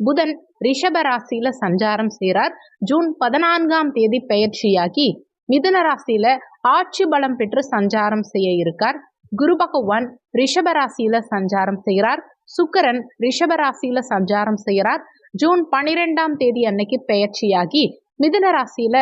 புதன் ரிஷப ராசியில சஞ்சாரம் செய்கிறார் ஜூன் பதினான்காம் தேதி பெயர்ச்சியாகி மிதுன ராசியில ஆட்சி பலம் பெற்று சஞ்சாரம் செய்ய இருக்கார். குரு பகவான் ரிஷப ராசியில சஞ்சாரம் செய்கிறார். சுக்கரன் ரிஷப ராசியில சஞ்சாரம் செய்கிறார். ஜூன் பனிரெண்டாம் தேதி அன்னைக்கு பெயர்ச்சியாகி மிதுன ராசியில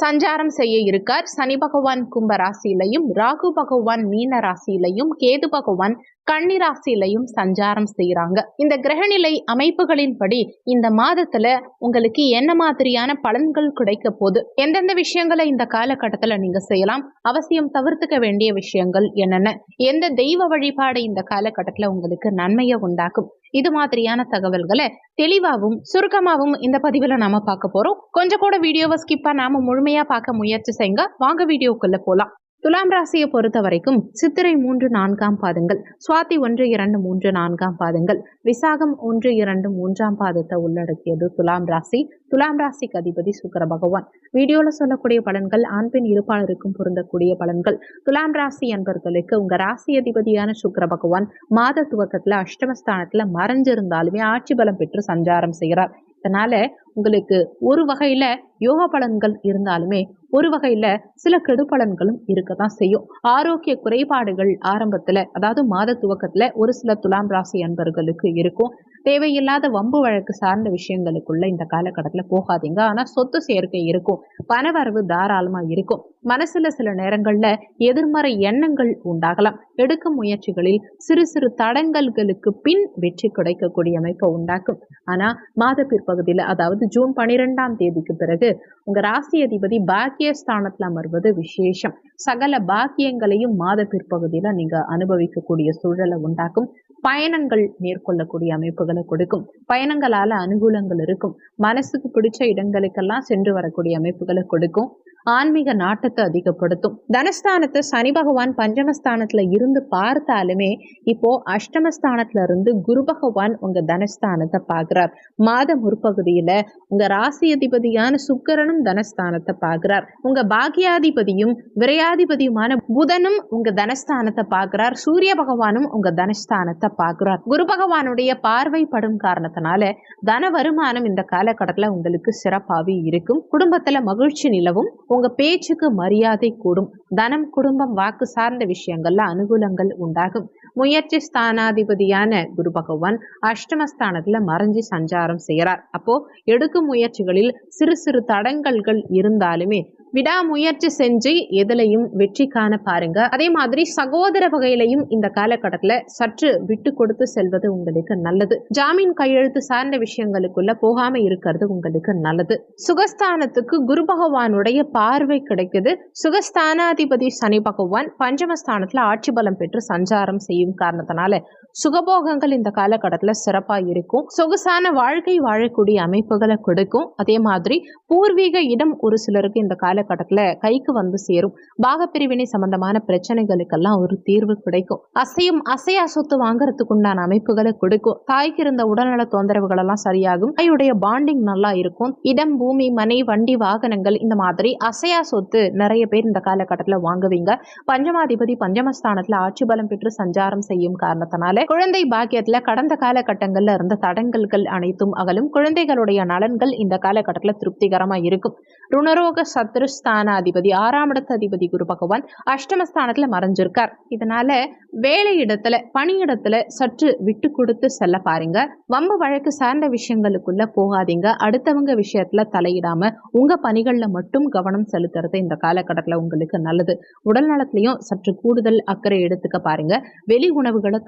சஞ்சாரம் செய்ய இருக்கார். சனி பகவான் கும்ப ராசியிலையும் ராகு பகவான் மீன ராசியிலையும் கேது பகவான் கன்னிராசிலையும் சஞ்சாரம் செய்யறாங்க இந்த கிரகநிலை அமைப்புகளின்படி இந்த மாதத்துல உங்களுக்கு என்ன மாதிரியான பலன்கள் கிடைக்க போகுது? எந்தெந்த விஷயங்களை இந்த காலகட்டத்துல நீங்க செய்யலாம்? அவசியம் தவிர்த்துக்க வேண்டிய விஷயங்கள் என்னென்ன? எந்த தெய்வ வழிபாடு இந்த காலகட்டத்துல உங்களுக்கு நன்மையை உண்டாக்கும்? இது மாதிரியான தகவல்களை தெளிவாகவும் சுருக்கமாகவும் இந்த பதிவுல நாம பார்க்க போறோம். கொஞ்சம் கூட வீடியோவை ஸ்கிப் பண்ணாம முழுமையா பார்க்க முயற்சி செய்யுங்க. வாங்க வீடியோக்குள்ள போலாம். துலாம் ராசியை பொறுத்த வரைக்கும் சித்திரை மூன்று நான்காம் பாதங்கள் சுவாதி ஒன்று இரண்டு மூன்று நான்காம் பாதங்கள் விசாகம் ஒன்று இரண்டு மூன்றாம் பாதத்தை உள்ளடக்கியது துலாம் ராசி. துலாம் ராசிக்கு அதிபதி சுக்கர பகவான். வீடியோல சொல்லக்கூடிய பலன்கள் ஆண் பெண் இருப்பாளருக்கும் பொருந்தக்கூடிய பலன்கள். துலாம் ராசி என்பவர்களுக்கு உங்க ராசி அதிபதியான சுக்கர பகவான் மாத துவக்கத்துல அஷ்டமஸ்தானத்துல மறைஞ்சிருந்தாலுமே ஆட்சி பலம் பெற்று சஞ்சாரம் செய்கிறார். இதனால உங்களுக்கு ஒரு வகையில யோக பலன்கள் இருந்தாலுமே ஒரு வகையில சில கெடுபலன்களும் இருக்க தான் செய்யும். ஆரோக்கிய குறைபாடுகள் ஆரம்பத்துல அதாவது மாத துவக்கத்துல ஒரு சில துலாம் ராசி அன்பர்களுக்கு இருக்கும். தேவையில்லாத வம்பு வழக்கு சார்ந்த விஷயங்களுக்குள்ள இந்த காலகட்டத்தில் போகாதீங்க. ஆனால் சொத்து சேர்க்கை இருக்கும். பணவரவு தாராளமாக இருக்கும். மனசுல சில நேரங்கள்ல எதிர்மறை எண்ணங்கள் உண்டாகலாம். எடுக்கும் முயற்சிகளில் சிறு சிறு தடங்கல்களுக்கு பின் வெற்றி கிடைக்கக்கூடிய அமைப்பை உண்டாக்கும். ஆனா மாத பிற்பகுதியில் அதாவது ஜூன் பனிரெண்டாம் தேதிக்கு பிறகு உங்க ராசி அதிபதி பாக்கியஸ்தானத்துல அமர்வது விசேஷம். சகல பாக்கியங்களையும் மாத பிற்பகுதியில நீங்க அனுபவிக்கக்கூடிய சூழலை உண்டாக்கும். பயணங்கள் மேற்கொள்ளக்கூடிய அமைப்புகளை கொடுக்கும். பயணங்களால அனுகூலங்கள் இருக்கும். மனசுக்கு பிடிச்ச இடங்களுக்கெல்லாம் சென்று வரக்கூடிய அமைப்புகளை கொடுக்கும். ஆன்மீக நாட்டத்தை அதிகப்படுத்தும். தனஸ்தானத்தை சனி பகவான் பஞ்சமஸ்தானத்துல இருந்து பார்த்தாலுமே இப்போ அஷ்டமஸ்தானத்துல இருந்து குரு பகவான் உங்க தனஸ்தானத்தை பார்க்கிறார். மாத முற்பகுதியில உங்க ராசி அதிபதியான சுக்கரனும் தனஸ்தானத்தை பார்க்கிறார். உங்க பாக்கியாதிபதியும் விரையாதிபதியுமான புதனும் உங்க தனஸ்தானத்தை பார்க்கிறார். சூரிய பகவானும் உங்க தனஸ்தானத்தை பார்க்கிறார். குரு பகவானுடைய பார்வை படும் காரணத்தினால தன வருமானம் இந்த காலகட்டத்துல உங்களுக்கு சிறப்பாகவே இருக்கும். குடும்பத்துல மகிழ்ச்சி நிலவும். உங்க பேச்சுக்கு மரியாதை கூடும். தனம் குடும்பம் வாக்கு சார்ந்த விஷயங்கள்ல அனுகூலங்கள் உண்டாகும். முயற்சி ஸ்தானாதிபதியான குரு பகவான் அஷ்டமஸ்தானத்துல மறைஞ்சி சஞ்சாரம் செய்கிறார் அப்போ எடுக்கும் முயற்சிகளில் சிறு சிறு தடங்கல்கள் இருந்தாலுமே விடாமுயற்சி செஞ்சு எதுலையும் வெற்றி காண பாருங்க. அதே மாதிரி சகோதர வகையிலையும் இந்த காலகட்டத்துல சற்று விட்டு கொடுத்து செல்வது உங்களுக்கு நல்லது. ஜாமீன் கையெழுத்து சார்ந்த விஷயங்களுக்குள்ள போகாம இருக்கிறது உங்களுக்கு நல்லது. சுகஸ்தானத்துக்கு குரு பகவானுடைய பார்வை கிடைக்குது. சுகஸ்தானாதிபதி சனி பகவான் பஞ்சமஸ்தானத்துல ஆட்சி பலம் பெற்று சஞ்சாரம் செய்யும் காரணத்தினால சுகபோகங்கள் இந்த காலகட்டத்தில் சிறப்பாக இருக்கும். சொகுசான வாழ்க்கை வாழக்கூடிய அமைப்புகளை கொடுக்கும். அதே மாதிரி பூர்வீக இடம் ஒரு சிலருக்கு இந்த காலகட்டத்தில் கைக்கு வந்து சேரும். பாகப்பிரிவினை சம்பந்தமான பிரச்சனைகளுக்கெல்லாம் ஒரு தீர்வு கிடைக்கும். அசையும் அசையா சொத்து வாங்குறதுக்கு உண்டான அமைப்புகளை கொடுக்கும். தாய்க்கு இருந்த உடல்நல தொந்தரவுகள் எல்லாம் சரியாகும். தாயுடைய பாண்டிங் நல்லா இருக்கும். இடம் பூமி மனை வண்டி வாகனங்கள் இந்த மாதிரி அசையா சொத்து நிறைய பேர் இந்த காலகட்டத்தில் வாங்குவீங்க. பஞ்சமாதிபதி பஞ்சமஸ்தானத்தில் ஆட்சி பலம் பெற்று சஞ்சாரம் செய்யும் காரணத்தினால குழந்தை பாக்கியத்துல கடந்த காலகட்டங்கள்ல இருந்த தடங்கல்கள் அனைத்தும் அகலும். குழந்தைகளுடைய நலன்கள் இந்த காலகட்டத்துல திருப்திகரமா இருக்கும். ருணரோக சத்ருஸ்தானாதிபதி ஆறாம் இடத்து அதிபதி குரு பகவான் அஷ்டமஸ்தானத்துல மறைஞ்சிருக்கார். இதனால வேலை இடத்துல பணியிடத்துல சற்று விட்டு கொடுத்து செல்ல பாருங்க. வம்பு வழக்கு சார்ந்த விஷயங்களுக்குள்ள போகாதீங்க. அடுத்தவங்க விஷயத்துல தலையிடாம உங்க பணிகள்ல மட்டும் கவனம் செலுத்துறது இந்த காலகட்டத்துல உங்களுக்கு நல்லது. உடல் நலத்திலையும் சற்று கூடுதல் அக்கறை எடுத்துக்க பாருங்க. வெளி உணவுகளை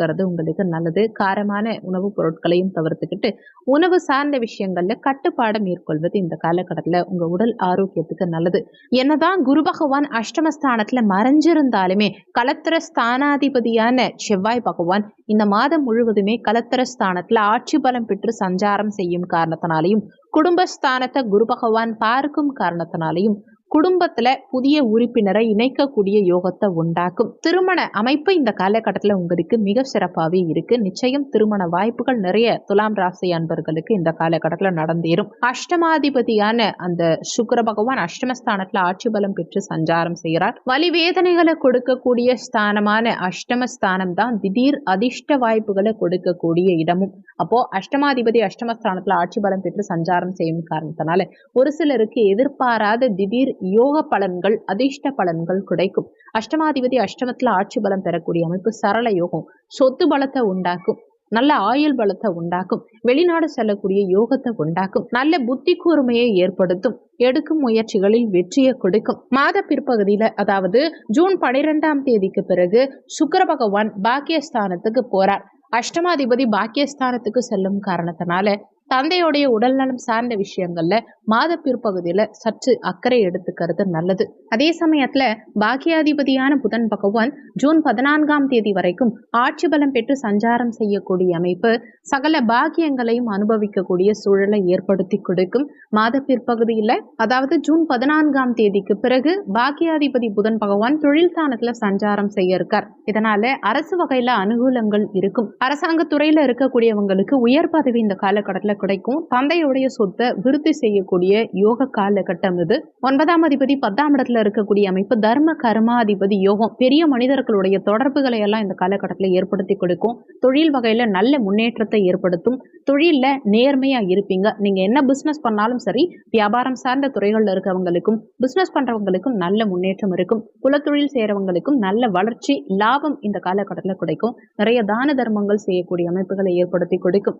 தவிர்த்துக்கிறது உங்களுக்கு நல்லது. காரமான உணவுப் பொருட்களையும் தவிர்த்துக்கிட்டு உணவு சார்ந்த விஷயங்கள்ல கட்டுப்பாடு மேற்கொள்வது இந்த காலகட்டத்துல உங்க உடல் ஆரோக்கியத்துக்கு நல்லது. என்னதான் குரு பகவான் அஷ்டமஸ்தானத்துல மறைஞ்சிருந்தாலுமே கலத்திர ஸ்தானாதிபதியான செவ்வாய் பகவான் இந்த மாதம் முழுவதுமே கலத்திர ஸ்தானத்துல ஆட்சி பலம் பெற்று சஞ்சாரம் செய்யும் காரணத்தினாலையும் குடும்பஸ்தானத்தை குரு பகவான் பார்க்கும் காரணத்தினாலையும் குடும்பத்துல புதிய உறுப்பினரை இணைக்கக்கூடிய யோகத்தை உண்டாக்கும். திருமண அமைப்பு இந்த காலகட்டத்தில் உங்களுக்கு மிக சிறப்பாகவே இருக்கு. நிச்சயம் திருமண வாய்ப்புகள் நிறைய துலாம் ராசி அன்பர்களுக்கு இந்த காலகட்டத்தில் நடந்தேறும். அஷ்டமாதிபதியான அந்த சுக்கர பகவான் அஷ்டமஸ்தானத்துல ஆட்சி பலம் பெற்று சஞ்சாரம் செய்கிறார். வலி வேதனைகளை கொடுக்கக்கூடிய ஸ்தானமான அஷ்டமஸ்தானம் தான் திடீர் அதிர்ஷ்ட வாய்ப்புகளை கொடுக்கக்கூடிய இடமும். அப்போ அஷ்டமாதிபதி அஷ்டமஸ்தானத்துல ஆட்சி பலம் பெற்று சஞ்சாரம் செய்யும் காரணத்தினால ஒரு சிலருக்கு எதிர்பாராத திடீர் யோக பலன்கள் அதிர்ஷ்ட பலன்கள் கிடைக்கும். அஷ்டமாதிபதி அஷ்டமத்துல ஆட்சி பலம் பெறக்கூடிய அமைப்பு சரள யோகம் சொத்து பலத்தை உண்டாக்கும் நல்ல ஆயுள் பலத்தை உண்டாக்கும் வெளிநாடு செல்லக்கூடிய யோகத்தை உண்டாக்கும் நல்ல புத்தி கூர்மையை ஏற்படுத்தும் எடுக்கும் முயற்சிகளில் வெற்றியை கொடுக்கும். மாத பிற்பகுதியில அதாவது ஜூன் பனிரெண்டாம் தேதிக்கு பிறகு சுக்கர பகவான் பாக்கியஸ்தானத்துக்கு போறார். அஷ்டமாதிபதி பாக்கியஸ்தானத்துக்கு செல்லும் காரணத்தினால தந்தையுடைய உடல்நலம் சார்ந்த விஷயங்கள்ல மாத பிற்பகுதியில சற்று அக்கறை எடுத்துக்கிறது நல்லது. அதே சமயத்துல பாக்கியாதிபதியான புதன் பகவான் ஜூன் பதினான்காம் தேதி வரைக்கும் ஆட்சி பலம் பெற்று சஞ்சாரம் செய்யக்கூடிய அமைப்பு சகல பாக்கியங்களையும் அனுபவிக்கக்கூடிய சூழலை ஏற்படுத்தி கொடுக்கும் மாத பிற்பகுதியில அதாவது ஜூன் பதினான்காம் தேதிக்கு பிறகு பாக்கியாதிபதி புதன் பகவான் தொழில் தானத்துல சஞ்சாரம் செய்ய இருக்கார். இதனால அரசு வகையில அனுகூலங்கள் இருக்கும். அரசாங்க துறையில இருக்கக்கூடியவங்களுக்கு உயர் பதவி இந்த காலகட்டத்தில் கிடைக்கும். தந்தையுடைய சொத்தை விருத்தி செய்யக்கூடிய யோக காலகட்டம் இது. ஒன்பதாம் அதிபதி பத்தாம் இடத்துல இருக்கக்கூடிய அமைப்பு தர்ம கர்மாதிபதி யோகம். பெரிய மனிதர்களுடைய தொடர்புகளை எல்லாம் இந்த காலகட்டத்தில் ஏற்படுத்தி கொடுக்கும். தொழில் வகையில நல்ல முன்னேற்றத்தை ஏற்படுத்தும். தொழில நேர்மையா இருப்பீங்க. நீங்க என்ன பிசினஸ் பண்ணாலும் சரி வியாபாரம் சார்ந்த துறைகள்ல இருக்கவங்களுக்கும் பிசினஸ் பண்றவங்களுக்கும் நல்ல முன்னேற்றம் இருக்கும். குலத்தொழில் செய்யறவங்களுக்கும் நல்ல வளர்ச்சி லாபம் இந்த காலகட்டத்தில் கிடைக்கும். நிறைய தான தர்மங்கள் செய்யக்கூடிய அமைப்புகளை ஏற்படுத்தி கொடுக்கும்.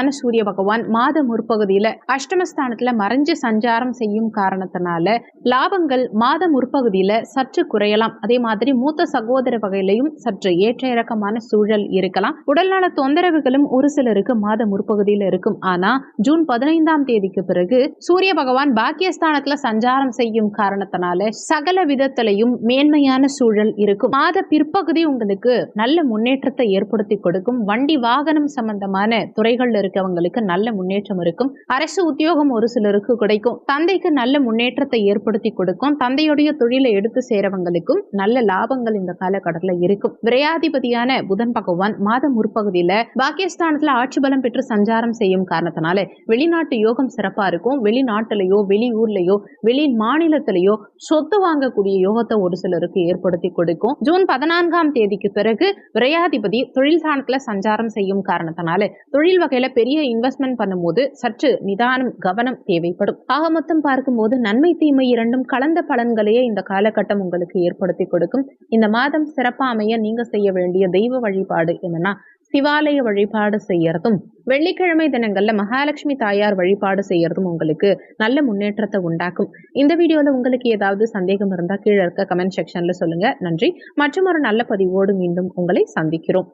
லாபஸ்தானாதிபதியான சூரிய பகவான் மாத முற்பகுதியில அஷ்டமஸ்தானத்துல மறைஞ்சு சஞ்சாரம் செய்யும் காரணத்தினால லாபங்கள் மாத முற்பகுதியில சற்று குறையலாம். அதே மாதிரி மூத்த சகோதர வகையிலையும் சற்று ஏற்ற இறக்கமான சூழல் இருக்கலாம். உடல்நல தொந்தரவுகளும் ஒரு சிலருக்கு மாத முற்பகுதியில இருக்கும். ஆனா ஜூன் பதினைந்தாம் தேதிக்கு பிறகு சூரிய பகவான் பாக்கியஸ்தானத்துல சஞ்சாரம் செய்யும் காரணத்தினால சகல விதத்திலையும் மேன்மையான சூழல் இருக்கும். மாத பிற்பகுதி உங்களுக்கு நல்ல முன்னேற்றத்தை ஏற்படுத்தி கொடுக்கும். வண்டி வாகனம் சம்பந்தமான துறைகள்ல இருக்கவங்களுக்கு நல்ல முன்னேற்றம் இருக்கும். அரசு உத்தியோகம் ஒரு சிலருக்கு கிடைக்கும். தந்தைக்கு நல்ல முன்னேற்றத்தை ஏற்படுத்தி கொடுக்கும். தந்தையுடைய தொழிலை எடுத்து சேரவங்களுக்கும் நல்ல லாபங்கள் இந்த காலகட்டத்தில் இருக்கும். விரையாதிபதியான புதன் பகவான் மாத முற்பகுதியில பாகிஸ்தானத்துல ஆட்சி பலம் பெற்று சஞ்சாரம் செய்யும் காரணத்தினால வெளிநாட்டு யோகம் சிறப்பா இருக்கும். வெளிநாட்டிலேயோ வெளியூர்லயோ வெளி மாநிலத்திலேயோ சொத்து வாங்கக்கூடிய யோகத்தை ஒரு சிலருக்கு ஏற்படுத்தி கொடுக்கும். ஜூன் பதினான்காம் தேதிக்கு பிறகு விரையாதிபதி தொழில் ஸ்தானத்துல சஞ்சாரம் செய்யும் காரணத்தினால தொழில் வகையில பெரிய இன்வெஸ்ட்மெண்ட் பண்ணும்போது சற்று நிதானம் கவனம் தேவைப்படும். ஆக மொத்தம் பார்க்கும்போது நன்மை தீமை இரண்டும் கலந்த பலன்களையே இந்த காலகட்டம் உங்களுக்கு ஏற்படுத்தி கொடுக்கும். இந்த மாதம் சிறப்பாமைய நீங்க செய்ய வேண்டிய தெய்வ வழிபாடு என்னன்னா சிவாலய வழிபாடு செய்யறதும் வெள்ளிக்கிழமை தினங்கள்ல மகாலட்சுமி தாயார் வழிபாடு செய்யறதும் உங்களுக்கு நல்ல முன்னேற்றத்தை உண்டாக்கும். இந்த வீடியோல உங்களுக்கு ஏதாவது சந்தேகம் இருந்தா கீழே இருக்க கமெண்ட் செக்ஷன்ல சொல்லுங்க. நன்றி. மற்றும் ஒரு நல்ல பதிவோடு மீண்டும் உங்களை சந்திக்கிறோம்.